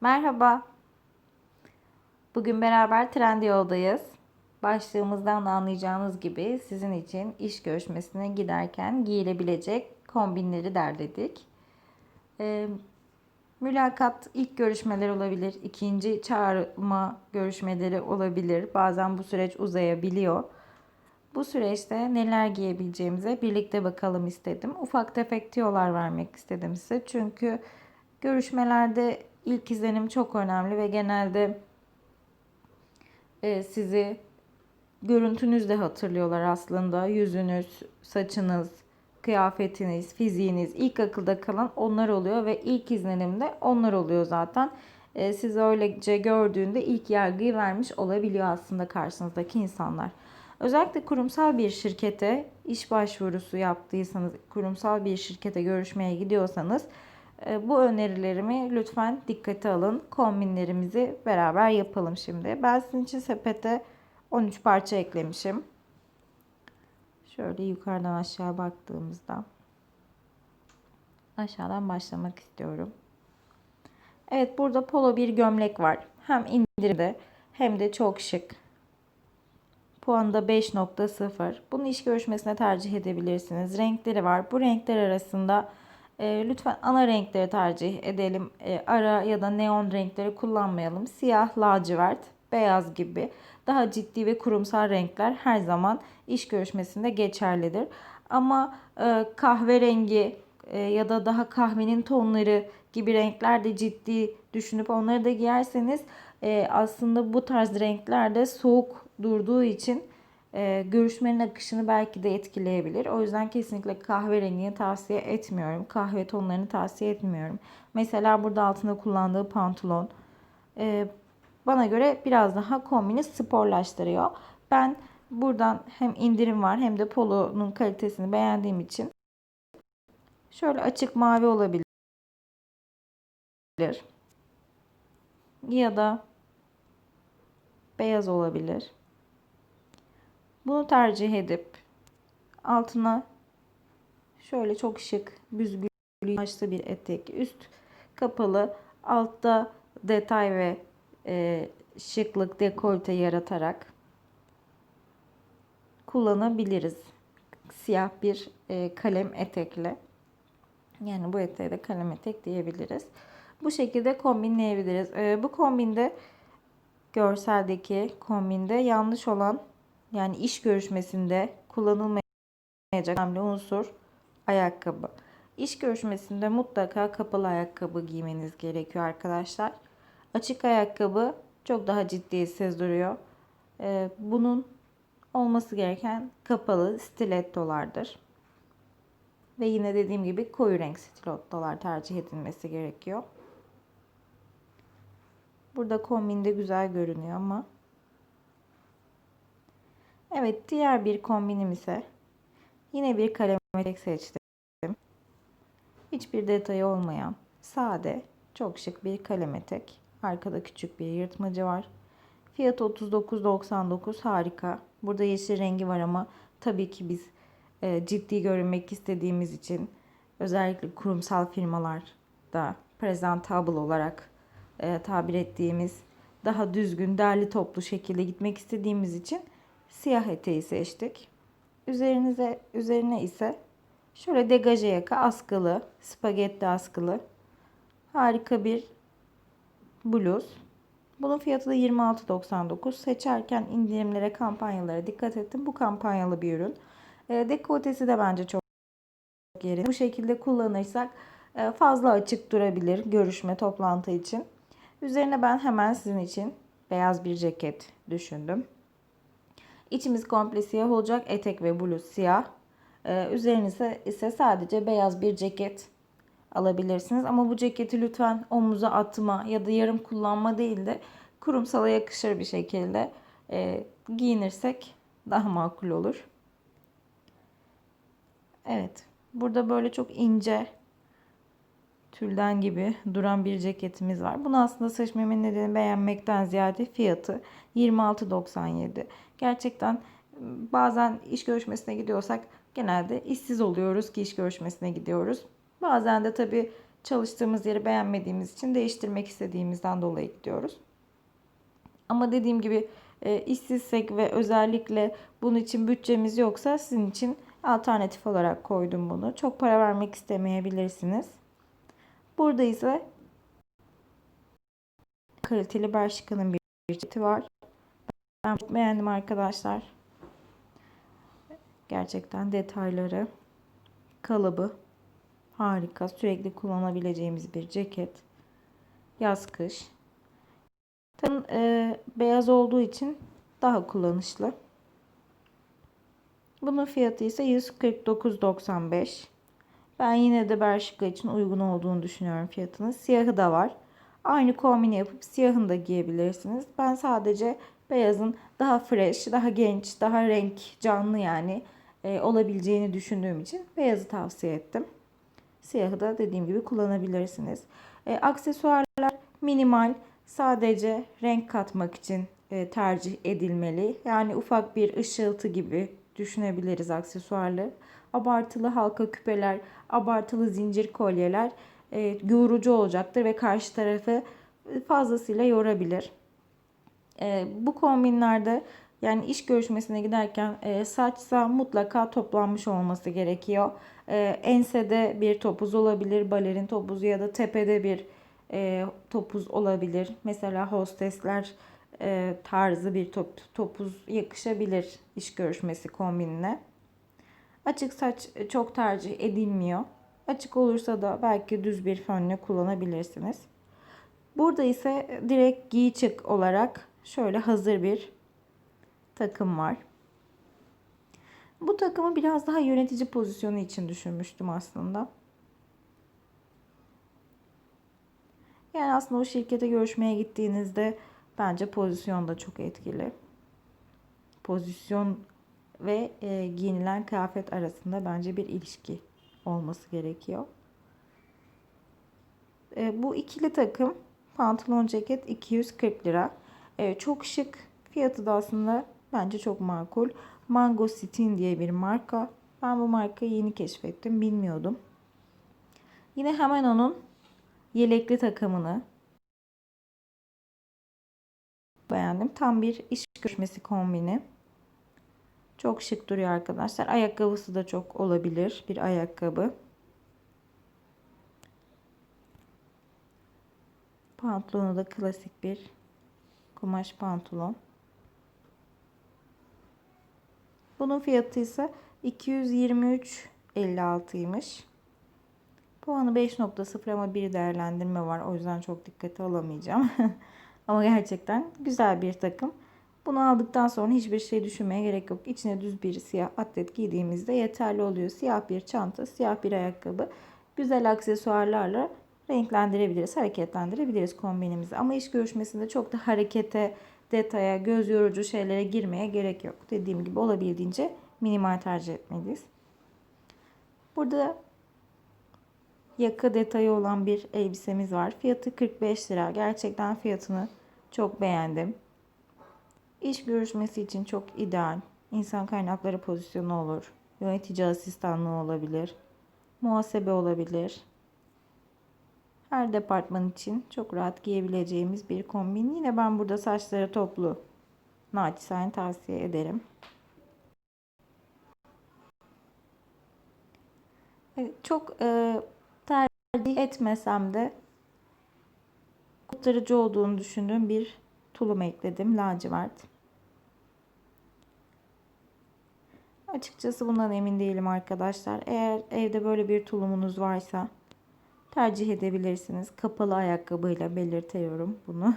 Merhaba. Bugün beraber Trendyol'dayız. Başlığımızdan da anlayacağınız gibi sizin için iş görüşmesine giderken giyilebilecek kombinleri derledik. Ee, mülakat ilk görüşmeler olabilir, ikinci çağırma görüşmeleri olabilir. Bazen bu süreç uzayabiliyor. Bu süreçte neler giyebileceğimize birlikte bakalım istedim. Ufak tefek tiyolar vermek istedim size. Çünkü görüşmelerde ilk izlenim çok önemli ve genelde e, sizi görüntünüzle hatırlıyorlar aslında. Yüzünüz, saçınız, kıyafetiniz, fiziğiniz ilk akılda kalan onlar oluyor ve ilk izlenimde onlar oluyor zaten. E, sizi öylece gördüğünde ilk yargıyı vermiş olabiliyor aslında karşınızdaki insanlar. Özellikle kurumsal bir şirkete iş başvurusu yaptıysanız, kurumsal bir şirkete görüşmeye gidiyorsanız bu önerilerimi lütfen dikkate alın. Kombinlerimizi beraber yapalım şimdi. Ben sizin için sepete 13 parça eklemişim. Şöyle yukarıdan aşağı baktığımızda aşağıdan başlamak istiyorum. Evet burada polo bir gömlek var. Hem indirimde hem de çok şık. Puanı da 5.0. Bunu iş görüşmesine tercih edebilirsiniz. Renkleri var. Bu renkler arasında e, lütfen ana renkleri tercih edelim. E, ara ya da neon renkleri kullanmayalım. Siyah, lacivert, beyaz gibi daha ciddi ve kurumsal renkler her zaman iş görüşmesinde geçerlidir. Ama e, kahverengi e, ya da daha kahvenin tonları gibi renkler de ciddi düşünüp onları da giyerseniz e, aslında bu tarz renklerde soğuk durduğu için görüşmenin akışını belki de etkileyebilir. O yüzden kesinlikle kahverengini tavsiye etmiyorum. Kahve tonlarını tavsiye etmiyorum. Mesela burada altında kullandığı pantolon e, bana göre biraz daha kombini sporlaştırıyor. Ben buradan hem indirim var hem de polonun kalitesini beğendiğim için şöyle açık mavi olabilir. Ya da beyaz olabilir. Bunu tercih edip altına şöyle çok şık büzgülü başlı bir etek üst kapalı altta detay ve e, şıklık dekolte yaratarak kullanabiliriz. Siyah bir e, kalem etekle. Yani bu eteğe de kalem etek diyebiliriz. Bu şekilde kombinleyebiliriz. E, bu kombinde görseldeki kombinde yanlış olan yani iş görüşmesinde kullanılmayacak önemli unsur ayakkabı. İş görüşmesinde mutlaka kapalı ayakkabı giymeniz gerekiyor arkadaşlar. Açık ayakkabı çok daha ciddi sezdiriyor. Ee, bunun olması gereken kapalı stilettolardır. Ve yine dediğim gibi koyu renk stilettolar tercih edilmesi gerekiyor. Burada kombinde güzel görünüyor ama Evet diğer bir kombinim ise yine bir kalem etek seçtim. Hiçbir detayı olmayan sade çok şık bir kalem etek. Arkada küçük bir yırtmacı var. Fiyatı 39.99 harika. Burada yeşil rengi var ama tabii ki biz e, ciddi görünmek istediğimiz için özellikle kurumsal firmalarda presentable olarak e, tabir ettiğimiz daha düzgün, derli toplu şekilde gitmek istediğimiz için siyah eteği seçtik. Üzerinize üzerine ise şöyle degaje yaka askılı, spagetti askılı harika bir bluz. Bunun fiyatı da 26.99. Seçerken indirimlere, kampanyalara dikkat ettim. Bu kampanyalı bir ürün. E, dekoltesi de bence çok yerinde. Bu şekilde kullanırsak e, fazla açık durabilir görüşme, toplantı için. Üzerine ben hemen sizin için beyaz bir ceket düşündüm. İçimiz komple siyah olacak. Etek ve bluz siyah. Ee, üzerinize ise sadece beyaz bir ceket alabilirsiniz. Ama bu ceketi lütfen omuza atma ya da yarım kullanma değil de kurumsala yakışır bir şekilde e, giyinirsek daha makul olur. Evet. Burada böyle çok ince tülden gibi duran bir ceketimiz var. Bunu aslında seçmemin nedeni beğenmekten ziyade fiyatı 26.97. Gerçekten ıı, bazen iş görüşmesine gidiyorsak genelde işsiz oluyoruz ki iş görüşmesine gidiyoruz. Bazen de tabii çalıştığımız yeri beğenmediğimiz için değiştirmek istediğimizden dolayı gidiyoruz. Ama dediğim gibi e, işsizsek ve özellikle bunun için bütçemiz yoksa sizin için alternatif olarak koydum bunu. Çok para vermek istemeyebilirsiniz. Burada ise kaliteli Bershka'nın bir ceketi var. Ben çok beğendim arkadaşlar. Gerçekten detayları, kalıbı harika. Sürekli kullanabileceğimiz bir ceket. Yaz kış. Tam e, beyaz olduğu için daha kullanışlı. Bunun fiyatı ise 149.95. Ben yine de Bershka için uygun olduğunu düşünüyorum fiyatının. Siyahı da var. Aynı kombini yapıp siyahını da giyebilirsiniz. Ben sadece beyazın daha fresh, daha genç, daha renk canlı yani e, olabileceğini düşündüğüm için beyazı tavsiye ettim. Siyahı da dediğim gibi kullanabilirsiniz. E, aksesuarlar minimal, sadece renk katmak için e, tercih edilmeli. Yani ufak bir ışıltı gibi düşünebiliriz aksesuarlı. Abartılı halka küpeler, abartılı zincir kolyeler e, yorucu olacaktır ve karşı tarafı fazlasıyla yorabilir. E, bu kombinlerde yani iş görüşmesine giderken e, saçsa mutlaka toplanmış olması gerekiyor. E, ensede bir topuz olabilir, balerin topuzu ya da tepede bir e, topuz olabilir. Mesela hostesler e, tarzı bir top, topuz yakışabilir iş görüşmesi kombinine. Açık saç çok tercih edilmiyor. Açık olursa da belki düz bir fönle kullanabilirsiniz. Burada ise direkt giy çık olarak şöyle hazır bir takım var. Bu takımı biraz daha yönetici pozisyonu için düşünmüştüm aslında. Yani aslında o şirkete görüşmeye gittiğinizde bence pozisyon da çok etkili. Pozisyon ve e, giyinilen kıyafet arasında bence bir ilişki olması gerekiyor. E, bu ikili takım pantolon ceket 240 lira. E, çok şık. Fiyatı da aslında bence çok makul. Mango Stin diye bir marka. Ben bu markayı yeni keşfettim. Bilmiyordum. Yine hemen onun yelekli takımını beğendim. Tam bir iş görüşmesi kombini. Çok şık duruyor arkadaşlar. Ayakkabısı da çok olabilir bir ayakkabı. Pantolonu da klasik bir kumaş pantolon. Bunun fiyatı ise 223.56'ymış. Puanı 5.0 ama bir değerlendirme var. O yüzden çok dikkate alamayacağım. ama gerçekten güzel bir takım. Bunu aldıktan sonra hiçbir şey düşünmeye gerek yok. İçine düz bir siyah atlet giydiğimizde yeterli oluyor. Siyah bir çanta, siyah bir ayakkabı. Güzel aksesuarlarla renklendirebiliriz, hareketlendirebiliriz kombinimizi. Ama iş görüşmesinde çok da harekete, detaya, göz yorucu şeylere girmeye gerek yok. Dediğim gibi olabildiğince minimal tercih etmeliyiz. Burada yaka detayı olan bir elbisemiz var. Fiyatı 45 lira. Gerçekten fiyatını çok beğendim. İş görüşmesi için çok ideal. İnsan kaynakları pozisyonu olur. Yönetici asistanlığı olabilir. Muhasebe olabilir. Her departman için çok rahat giyebileceğimiz bir kombin. Yine ben burada saçları toplu. Naçizane tavsiye ederim. Çok e, tercih etmesem de kurtarıcı olduğunu düşündüğüm bir tulum ekledim. Lacivert. Açıkçası bundan emin değilim arkadaşlar. Eğer evde böyle bir tulumunuz varsa tercih edebilirsiniz. Kapalı ayakkabıyla belirtiyorum bunu.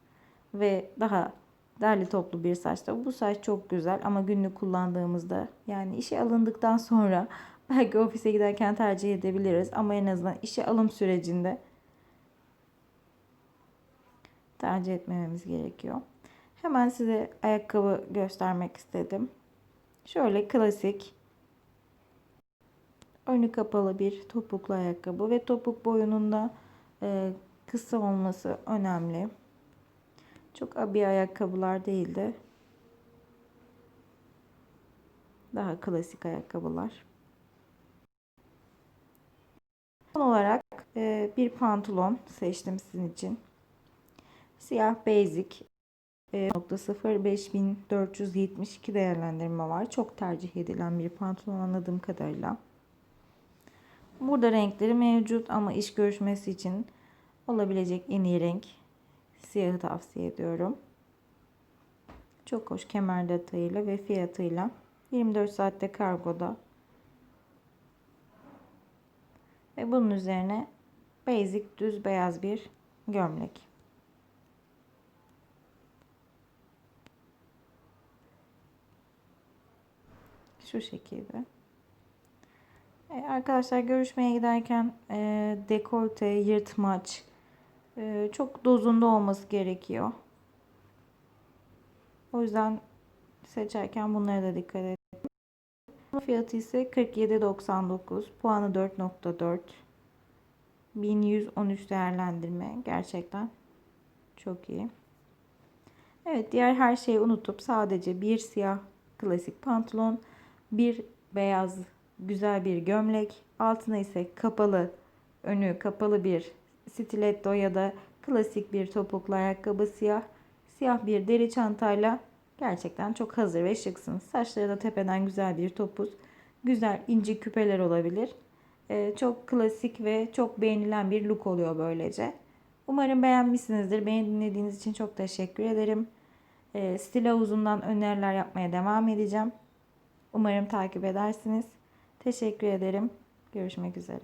Ve daha derli toplu bir saçta. Bu saç çok güzel ama günlük kullandığımızda yani işe alındıktan sonra belki ofise giderken tercih edebiliriz. Ama en azından işe alım sürecinde tercih etmememiz gerekiyor. Hemen size ayakkabı göstermek istedim. Şöyle klasik önü kapalı bir topuklu ayakkabı ve topuk boyununda e, kısa olması önemli. Çok abi ayakkabılar değil de daha klasik ayakkabılar. Son olarak e, bir pantolon seçtim sizin için. Siyah basic e, 0.5472 değerlendirme var. Çok tercih edilen bir pantolon anladığım kadarıyla. Burada renkleri mevcut ama iş görüşmesi için olabilecek en iyi renk siyahı tavsiye ediyorum. Çok hoş kemer detayıyla ve fiyatıyla. 24 saatte kargoda. Ve bunun üzerine basic düz beyaz bir gömlek. Şu şekilde. E, arkadaşlar görüşmeye giderken e, dekolte, yırtmaç e, çok dozunda olması gerekiyor. O yüzden seçerken bunlara da dikkat edin. Fiyatı ise 47.99. Puanı 4.4. 1113 değerlendirme. Gerçekten çok iyi. Evet diğer her şeyi unutup sadece bir siyah klasik pantolon, bir beyaz güzel bir gömlek, altına ise kapalı önü kapalı bir stiletto ya da klasik bir topuklu ayakkabı siyah, siyah bir deri çantayla gerçekten çok hazır ve şıksınız. Saçları da tepeden güzel bir topuz, güzel inci küpeler olabilir. Ee, çok klasik ve çok beğenilen bir look oluyor böylece. Umarım beğenmişsinizdir. Beni dinlediğiniz için çok teşekkür ederim. Ee, stil havuzundan öneriler yapmaya devam edeceğim. Umarım takip edersiniz. Teşekkür ederim. Görüşmek üzere.